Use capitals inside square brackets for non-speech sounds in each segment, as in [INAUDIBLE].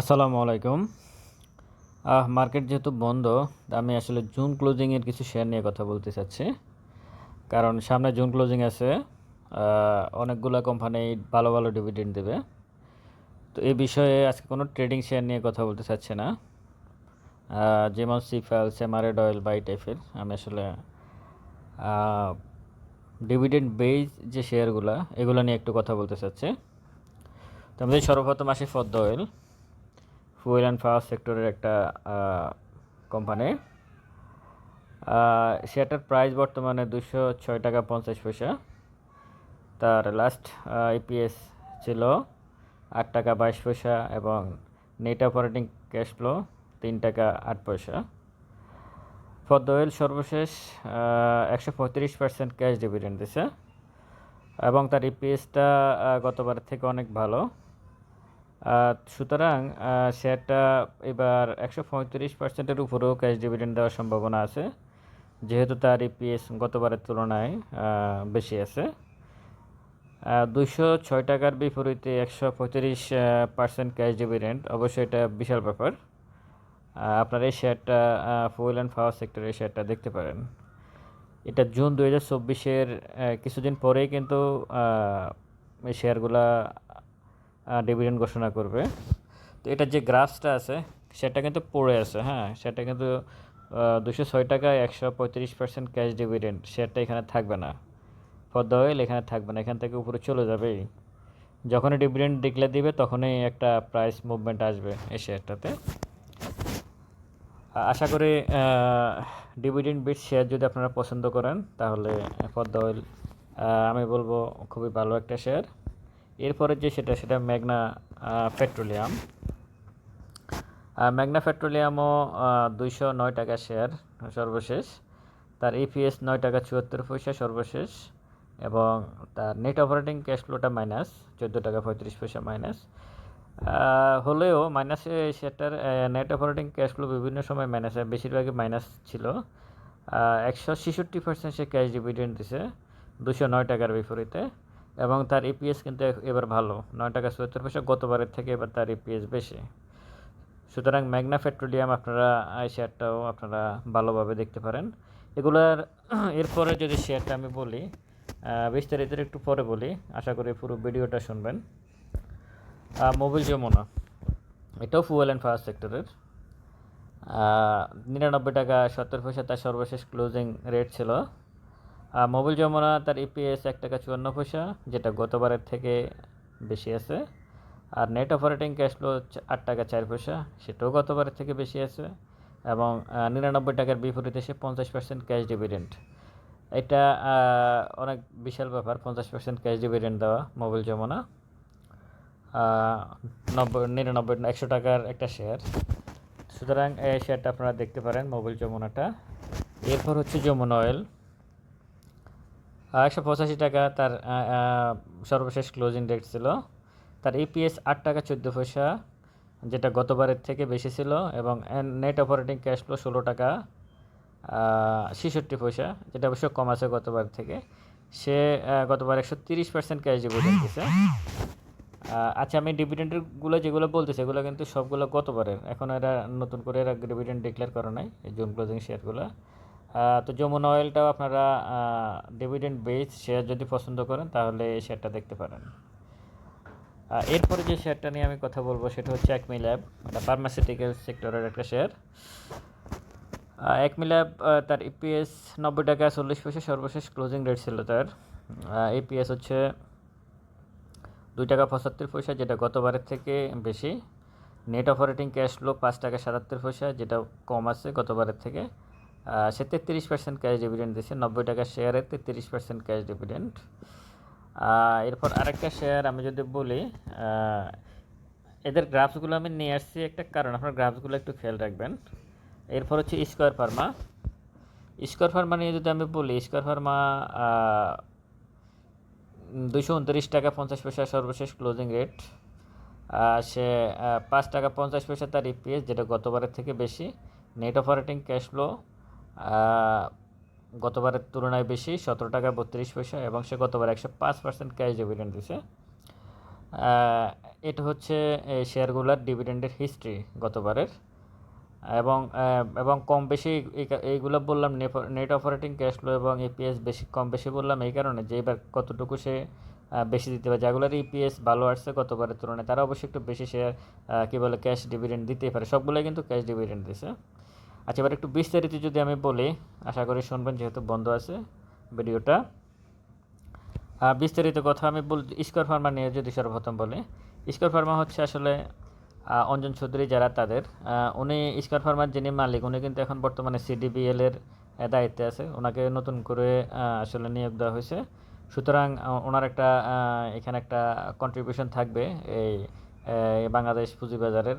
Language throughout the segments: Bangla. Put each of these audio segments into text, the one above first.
আসসালামু আলাইকুম। আহ, মার্কেট যেহেতু বন্ধ, আমি আসলে জুন ক্লোজিংয়ের কিছু শেয়ার নিয়ে কথা বলতে চাচ্ছি। কারণ সামনে জুন ক্লোজিং আছে অনেকগুলো কোম্পানি ভালো ভালো ডিভিডেন্ড দেবে। তো এই বিষয়ে আজকে কোনো ট্রেডিং শেয়ার নিয়ে কথা বলতে চাচ্ছি না। যেমন সিফেল সেমারেড অয়েল বা এই টাইপের আমি আসলে ডিভিডেন্ড বেজ যে শেয়ারগুলো এগুলো নিয়ে একটু কথা বলতে চাচ্ছি। তো আমাদের সর্বপ্রথম আসি ফদ্দ অয়েল ফুয়েল অ্যান্ড পাওয়ার সেক্টরের একটা কোম্পানি সেটার প্রাইস বর্তমানে দুশো ছয় টাকা পঞ্চাশ পয়সা। তার লাস্ট ইপিএস ছিল আট টাকা বাইশ পয়সা এবং নেট অপারেটিং ক্যাশ ফ্লো তিন টাকা আট পয়সা। পদ্ম অয়েল সর্বশেষ একশো পঁয়ত্রিশ পার্সেন্ট ক্যাশ ডিভিডেন্ড দিছে। এবং তার ইপিএসটা গতবারের থেকে অনেক ভালো। সুতরাং শেয়ারটা এবার একশো পঁয়ত্রিশ পার্সেন্টের উপরেও ক্যাশ ডিভিডেন্ড দেওয়ার সম্ভাবনা আছে। যেহেতু তার ইপিএস গতবারের তুলনায় বেশি আছে। দুইশো ছয় টাকার বিপরীতে একশো পঁয়ত্রিশ পার্সেন্ট ক্যাশ ডিভিডেন্ড অবশ্যই এটা বিশাল ব্যাপার। আপনার এই শেয়ারটা ফুয়েল অ্যান্ড পাওয়ার সেক্টরে এই শেয়ারটা দেখতে পারেন। এটা জুন দু হাজার চব্বিশের কিছুদিন পরেই কিন্তু এই শেয়ারগুলা ডিভিডেন্ড ঘোষণা করবে। তো এটা যে গ্রাফসটা আছে, সেটা কিন্তু পড়ে আছে হ্যাঁ? সেটা কিন্তু দুশো ছয় টাকায় একশো পঁয়ত্রিশ পার্সেন্ট ক্যাশ ডিভিডেন্ড শেয়ারটা এখানে থাকবে না। পদ্মা অয়েল এখানে থাকবে না, এখান থেকে উপরে চলে যাবেই যখনই ডিভিডেন্ড ডিক্লেয়ার দিবে, তখনই একটা প্রাইস মুভমেন্ট আসবে এই শেয়ারটাতে আশা করি ডিভিডেন্ড বিট শেয়ার যদি আপনারা পছন্দ করেন, তাহলে পদ্মা অয়েল আমি বলব খুবই ভালো একটা শেয়ার এরপরে যে সেটা সেটা ম্যাগনা পেট্রোলিয়াম। ম্যাগনা পেট্রোলিয়ামও দুইশো নয় টাকা শেয়ার সর্বশেষ। তার ইপিএস নয় টাকা চুয়াত্তর পয়সা, সর্বশেষ। এবং তার নেট অপারেটিং ক্যাশ ফ্লোটা মাইনাস চোদ্দ টাকা পঁয়ত্রিশ পয়সা মাইনাস হলেও মাইনাসে সেটার নেট অপারেটিং ক্যাশ ফ্লো বিভিন্ন সময় মাইনাস বেশিরভাগই মাইনাস ছিল। একশো ছেষট্টি পার্সেন্ট সে ক্যাশ ডিভিডেন্ড দিছে দুশো নয় টাকার বিপরীতে। এবং তার ইপিএস কিন্তু এবার ভালো। নয় টাকা চুয়াত্তর পয়সা, গতবারের থেকে এবার তার ইপিএস বেশি। সুতরাং ম্যাগনা পেট্রোলিয়াম আপনারা এই শেয়ারটাও আপনারা ভালোভাবে দেখতে পারেন। এগুলার [CLEARS THROAT] এরপরে যদি শেয়ারটা আমি বলি বিস্তারিত একটু পরে বলি, আশা করি পুরো ভিডিওটা শুনবেন। মোবিল যমুনা। এটাও ফুয়েল অ্যান্ড পাওয়ার সেক্টরের নিরানব্বই টাকা সত্তর পয়সা, তার সর্বশেষ ক্লোজিং রেট ছিল মোবিল যমুনা তার ইপিএস এক টাকা চুয়ান্ন পয়সা, যেটা গতবারের থেকে বেশি আছে। আর নেট অপারেটিং ক্যাশ ফ্লো আট টাকা চার পয়সা, সেটাও গতবারের থেকে বেশি আছে। এবং নিরানব্বই টাকার বিপরীতে সে পঞ্চাশ পার্সেন্ট ক্যাশ ডিভিডেন্ট এটা অনেক বিশাল ব্যাপার, পঞ্চাশ পার্সেন্ট ক্যাশ ডিভিডেন্ট দেওয়া মোবিল যমুনা নব্বই, নিরানব্বই, একশো টাকার একটা শেয়ার সুতরাং এই শেয়ারটা আপনারা দেখতে পারেন মোবিল যমুনাটা এরপর হচ্ছে যমুনা অয়েল একশো পঁচাশি টাকা তার সর্বশেষ ক্লোজিং রেট ছিল। তার ইপিএস আট টাকা চোদ্দ পয়সা যেটা গতবারের থেকে বেশি ছিল এবং নেট অপারেটিং ক্যাশ ফ্লো ষোলো টাকা ছেষট্টি পয়সা যেটা অবশ্য কম আছে গতবার থেকে। সে গতবার একশো তিরিশ পার্সেন্ট ক্যাশ ডিভিডেন্ড আহ, আচ্ছা আমি ডিভিডেন্ডগুলো যেগুলো বলতেছি এগুলো কিন্তু সবগুলো গতবারের। এখন এরা নতুন করে এরা ডিভিডেন্ড ডিক্লেয়ার করে নাই জুন ক্লোজিং শেয়ারগুলো তো যমুনা অয়েলটাও আপনারা ডিভিডেন্ড বেস শেয়ার যদি পছন্দ করেন, তাহলে শেয়ারটা দেখতে পারেন। এরপরে যে শেয়ারটা নিয়ে আমি কথা বলব, সেটা হচ্ছে একমি ল্যাব ফার্মাসিউটিক্যাল সেক্টরের একটা শেয়ার একমি ল্যাব তার ইপিএস নব্বই টাকা, চল্লিশ পয়সা, সর্বশেষ ক্লোজিং রেট ছিল তার। ইপিএস হচ্ছে দুই টাকা পঁচাত্তর পয়সা, যেটা গতবারের থেকে বেশি। নেট অপারেটিং ক্যাশ ফ্লো পাঁচ টাকা সাতাত্তর পয়সা, যেটা কম আছে গতবারের থেকে। সে তেত্রিশ পার্সেন্ট ক্যাশ ডিভিডেন্ড দিচ্ছে নব্বই টাকা শেয়ারে তেত্রিশ পার্সেন্ট ক্যাশ ডিভিডেন্ড এরপর আরেকটা শেয়ার আমি যদি বলি এদের গ্রাফসগুলো আমি নিয়ে আসছি একটা কারণ, আপনার গ্রাফসগুলো একটু খেয়াল রাখবেন। এরপর হচ্ছে স্কোয়ার ফার্মা স্কোয়ার ফার্মা নিয়ে যদি আমি বলি স্কোয়ার ফার্মা দুশো উনত্রিশ টাকা পঞ্চাশ পয়সা সর্বশেষ ক্লোজিং রেট সে পাঁচ টাকা পঞ্চাশ পয়সা তার ইপিএস যেটা গতবারের থেকে বেশি। নেট অপারেটিং ক্যাশ ফ্লো গতবারের তুলনায় বেশি, সতেরো টাকা বত্রিশ পয়সা, এবং সে গতবার একশো পাঁচ পার্সেন্ট ক্যাশ ডিভিডেন্ড দিছে। এটা হচ্ছে শেয়ারগুলোর ডিভিডেন্ডের হিস্ট্রি গতবারের। এবং এবং কম বেশি এইগুলো বললাম নেট অপারেটিং ক্যাশ ফ্লো এবং ইপিএস বেশি, কম বেশি বললাম এই কারণে যে এবার কতটুকু সে বেশি দিতে পারে। যেগুলোর ইপিএস ভালো আসছে গতবারের তুলনায়, তারা অবশ্যই একটু বেশি শেয়ার কী বলে ক্যাশ ডিভিডেন্ড দিতেই পারে। সবগুলোই কিন্তু ক্যাশ ডিভিডেন্ড দিছে। আচ্ছা এবার একটু বিস্তারিত যদি আমি বলি, আশা করি শুনবেন যেহেতু বন্ধ আছে ভিডিওটা। বিস্তারিত কথা আমি বল স্কোয়ার ফার্মা নিয়ে যদি সর্বপ্রথম বলি, স্কোয়ার ফার্মা হচ্ছে আসলে অঞ্জন চৌধুরী যারা তাদের উনি স্কোয়ার ফার্মার যিনি মালিক, উনি কিন্তু এখন বর্তমানে সিডিবিএল এর দায়িত্বে আছে। ওনাকে নতুন করে আসলে নিয়োগ দেওয়া হয়েছে। সুতরাং ওনার একটা এখানে একটা কন্ট্রিবিউশন থাকবে এই বাংলাদেশ পুঁজিবাজারের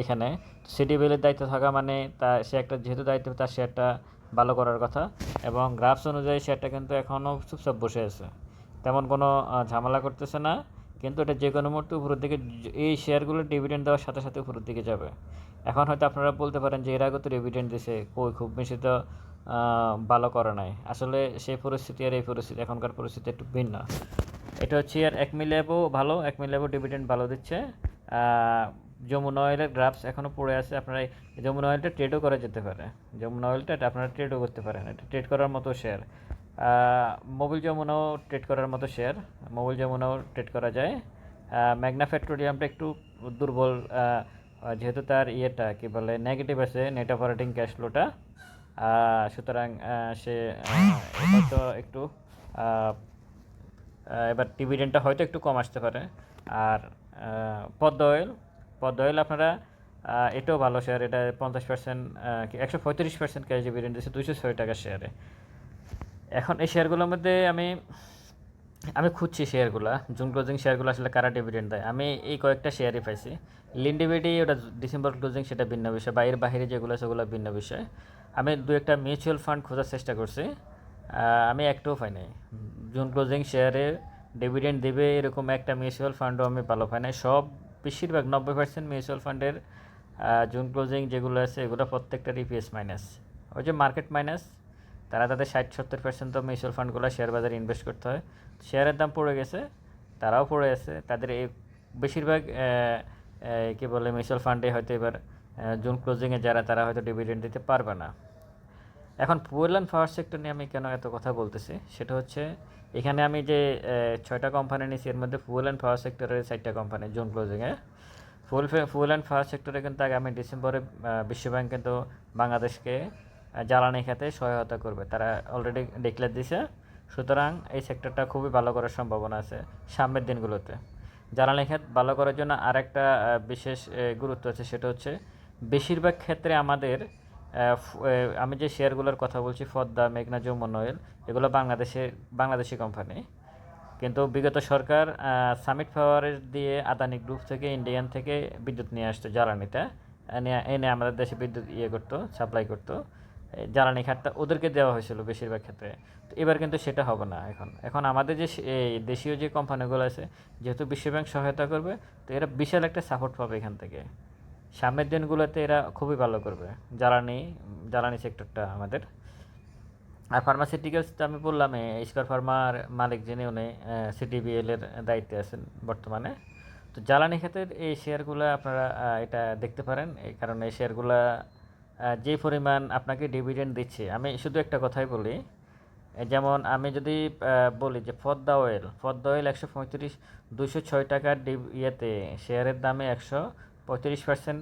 এখানে। সিডিবিএল এর দায়িত্ব থাকা মানে তা, সে একটা, যেহেতু দায়িত্ব, তার শেয়ারটা ভালো করার কথা। এবং গ্রাফস অনুযায়ী শেয়ারটা কিন্তু এখনও চুপচাপ বসে আছে। তেমন কোনো ঝামেলা করতেছে না। কিন্তু এটা যে কোনো মুহূর্তে উপরের দিকে এই শেয়ারগুলো ডিভিডেন্ড দেওয়ার সাথে সাথে উপরের দিকে যাবে। এখন হয়তো আপনারা বলতে পারেন যে এর আগে তো ডিভিডেন্ড দিছে, কই খুব বেশি তো ভালো করে নাই। আসলে সেই পরিস্থিতি আর এই পরিস্থিতি, এখনকার পরিস্থিতি একটু ভিন্ন। এটা হচ্ছে আর এক মিলিয়াবও ভালো, এক মিলিয়াবও ডিভিডেন্ড ভালো দিচ্ছে। যমুনা অয়েলের গ্রাফস এখনও পড়ে আছে, আপনারা যমুনা অয়েলটা ট্রেডও করা যেতে পারে। যমুনা অয়েলটা আপনারা ট্রেডও করতে পারেন, এটা ট্রেড করার মতো শেয়ার মোবিল যমুনাও ট্রেড করার মতো শেয়ার মোবিল যমুনাও ট্রেড করা যায়। ম্যাগনা পেট্রোলিয়ামটা একটু দুর্বল যেহেতু তার ইয়েটা কি বলে নেগেটিভ আছে নেট অপারেটিং ক্যাশ ফ্লোটা সুতরাং সে হয়তো একটু এবার ডিভিডেন্ডটা হয়তো একটু কম আসতে পারে। আর পদ্ম অয়েল পদ্ম অয়েল আপনারা এটাও ভালো শেয়ার এটা পঞ্চাশ পার্সেন্ট একশো পঁয়ত্রিশ পার্সেন্ট ক্যাশ ডিভিডেন্ড দিচ্ছে দুইশো ছয় টাকার শেয়ারে এখন এই শেয়ারগুলোর মধ্যে আমি আমি খুঁজছি শেয়ারগুলো জুন ক্লোজিং শেয়ারগুলো আসলে কারা ডিভিডেন্ড দেয়? আমি এই কয়েকটা শেয়ারই পাইছি। লিন্ডিভিডি ওটা ডিসেম্বর ক্লোজিং সেটা ভিন্ন বিষয়। বা এর বাইরে যেগুলো সেগুলো ভিন্ন বিষয়। আমি দু একটা মিউচুয়াল ফান্ড খোঁজার চেষ্টা করছি। আমি একটাও পাই নাই। জুন ক্লোজিং শেয়ারে ডিভিডেন্ড দেবে এরকম একটা মিউচুয়াল ফান্ডও আমি ভালো পাই নাই। সব বেশিরভাগ নব্বই পার্সেন্ট মিউচুয়াল ফান্ডের জুন ক্লোজিং যেগুলো আছে, এগুলো প্রত্যেকটা ইপিএস মাইনাস ওই যে মার্কেট মাইনাস তারা তাদের ষাট সত্তর পার্সেন্ট তো মিউচুয়াল ফান্ডগুলো শেয়ার বাজারে ইনভেস্ট করতে হয়। শেয়ারের দাম পড়ে গেছে, তারাও পড়ে আছে। তাদের এই বেশিরভাগ কী বলে মিউচুয়াল ফান্ডে হয়তো এবার জুন ক্লোজিংয়ে যারা, তারা হয়তো ডিভিডেন্ড দিতে পারবে না। এখন ফুয়েল অ্যান্ড পাওয়ার সেক্টর নিয়ে আমি কেন এত কথা বলতেছি? সেটা হচ্ছে, এখানে আমি যে ছয়টা কোম্পানি নিয়েছি, এর মধ্যে ফুয়েল অ্যান্ড পাওয়ার সেক্টরের চারটা কোম্পানি জুন ক্লোজিংয়ে ফুয়েল ফুয়েল অ্যান্ড পাওয়ার সেক্টরে কিন্তু আগামী ডিসেম্বরে বিশ্বব্যাংক কিন্তু বাংলাদেশকে জ্বালানি খাতে সহায়তা করবে। তারা অলরেডি ডিক্লেয়ার দিছে। সুতরাং এই সেক্টরটা খুবই ভালো করার সম্ভাবনা আছে সামনের দিনগুলোতে। জ্বালানি খাত ভালো করার জন্য আরেকটা বিশেষ গুরুত্ব আছে, সেটা হচ্ছে, বেশিরভাগ ক্ষেত্রে আমাদের আমি যে শেয়ারগুলোর কথা বলছি, ফদ্দা, মেঘনা, যমুনা অয়েল এগুলো বাংলাদেশে, বাংলাদেশি কোম্পানি কিন্তু বিগত সরকার সামিট পাওয়ারের দিয়ে আদানি গ্রুপ থেকে ইন্ডিয়ান থেকে বিদ্যুৎ নিয়ে আসতো জ্বালানিটা। এনে এনে আমাদের দেশে বিদ্যুৎ ইয়ে করতো সাপ্লাই করতো। জ্বালানি খাতটা ওদেরকে দেওয়া হয়েছিল বেশিরভাগ ক্ষেত্রে। তো এবার কিন্তু সেটা হবে না এখন। এখন আমাদের যে দেশীয় যে কোম্পানিগুলো আছে, যেহেতু বিশ্বব্যাংক সহায়তা করবে, তো এরা বিশাল একটা সাপোর্ট পাবে এখান থেকে। সামনের দিনগুলোতে এরা খুবই ভালো করবে, জ্বালানি জ্বালানি সেক্টরটা আমাদের। আর ফার্মাসিউটিক্যালস তো আমি বললাম স্কোয়ার ফার্মার মালিক যিনি উনি সিটিবিএল এর দায়িত্বে আছেন বর্তমানে। তো জ্বালানি খাতের এই শেয়ারগুলো আপনারা এটা দেখতে পারেন এই কারণে এই শেয়ারগুলো যে পরিমাণ আপনাকে ডিভিডেন্ড দিচ্ছে, আমি শুধু একটা কথাই বলি যেমন আমি যদি বলি যে ফদ্দা অয়েল ফদ্দা অয়েল একশো পঁয়ত্রিশ দুশো ছয় টাকার ডিভ- ইয়েতে, শেয়ারের দামে একশো পঁয়ত্রিশ পার্সেন্ট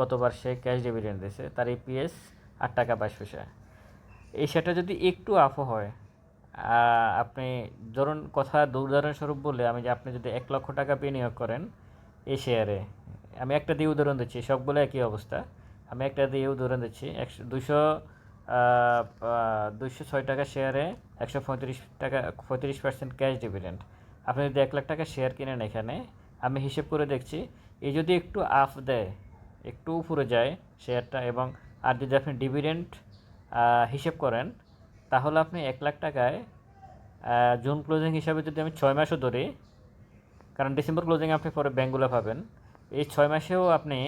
গতবার সে ক্যাশ ডিভিডেন্ড দিয়েছে, তার ইপিএস আট টাকা বাইশ পয়সা। এই সেটা যদি একটু আফও হয় আপনি ধরুন কথা উদাহরণস্বরূপ বলে আমি যে আপনি যদি এক লক্ষ টাকা বিনিয়োগ করেন এই শেয়ারে আমি একটা দিয়ে উদাহরণ দিচ্ছি সবগুলো একই অবস্থা। আমি একটা দিয়ে উদাহরণ দিচ্ছি, একশো দুশো দুশো ছয় টাকা শেয়ারে একশো পঁয়ত্রিশ টাকা, পঁয়ত্রিশ পার্সেন্ট ক্যাশ ডিভিডেন্ড আপনি যদি এক লাখ টাকা শেয়ার কিনেন এখানে, আমি হিসেব করে দেখছি এই যদি একটু আফ দেয়, একটু উপরে যায় শেয়ারটা এবং আর যদি আপনি ডিভিডেন্ড হিসেব করেন, তাহলে আপনি এক লাখ টাকায় জুন ক্লোজিং হিসাবে যদি আমি ছয় মাসও ধরি, কারণ ডিসেম্বর ক্লোজিং আপনি পরে ব্যাঙ্কগুলো পাবেন, এই ছয় মাসেও আপনি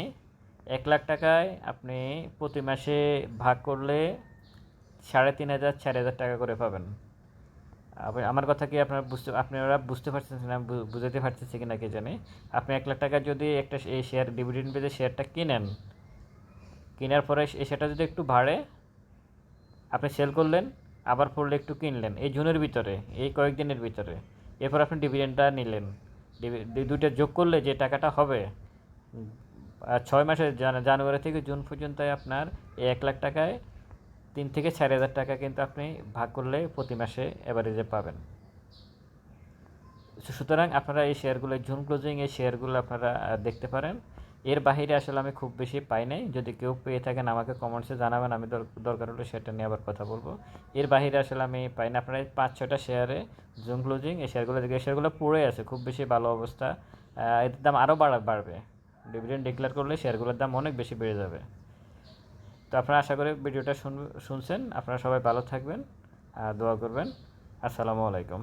এক লাখ টাকায় আপনি প্রতি মাসে ভাগ করলে সাড়ে তিন হাজার, চার হাজার টাকা করে পাবেন। আমার কথা কি আপনারা বুঝতে আপনারা বুঝতে পারছেন না বুঝাতে পারতেছি কিনা কে জানি। আপনি এক লাখ টাকা যদি একটা এই শেয়ার ডিভিডেন্ড পেজে শেয়ারটা কিনেন, কেনার পরে সে- সেটা যদি একটু বাড়ে, আপনি সেল করলেন, আবার পড়লে একটু কিনলেন, এই জুনের ভিতরে, এই কয়েকদিনের ভিতরে, এরপর আপনি ডিভিডেন্ডটা নিলেন। দুইটা যোগ করলে যে টাকাটা হবে ছয় মাসে জান- জানুয়ারি থেকে জুন পর্যন্ত আপনার এই এক লাখ টাকায় তিন থেকে চার হাজার টাকা কিন্তু আপনি ভাগ করলে প্রতি মাসে অ্যাভারেজে পাবেন। সুতরাং আপনারা এই শেয়ারগুলো জুন ক্লোজিং এই শেয়ারগুলো আপনারা দেখতে পারেন। এর বাইরে আসলে আমি খুব বেশি পাই নাই। যদি কেউ পেয়ে থাকেন আমাকে কমেন্টসে জানাবেন, আমি দর- দরকার হলে সেটা নিয়ে আবার কথা বলব। এর বাইরে আসলে আমি পাই না। আপনারা পাঁচ ছটা শেয়ারে জুন ক্লোজিং এই শেয়ারগুলো দেখে শেয়ারগুলো পড়ে আছে, খুব বেশি ভালো অবস্থা। এর দাম আরও বাড়া বাড়বে। ডিভিডেন্ড ডিক্লেয়ার করলে শেয়ারগুলোর দাম অনেক বেশি বেড়ে যাবে। তো আপনারা আশা করি ভিডিওটা শুন, শুনছেন। আপনারা সবাই ভালো থাকবেন আর দোয়া করবেন। আসসালামু আলাইকুম।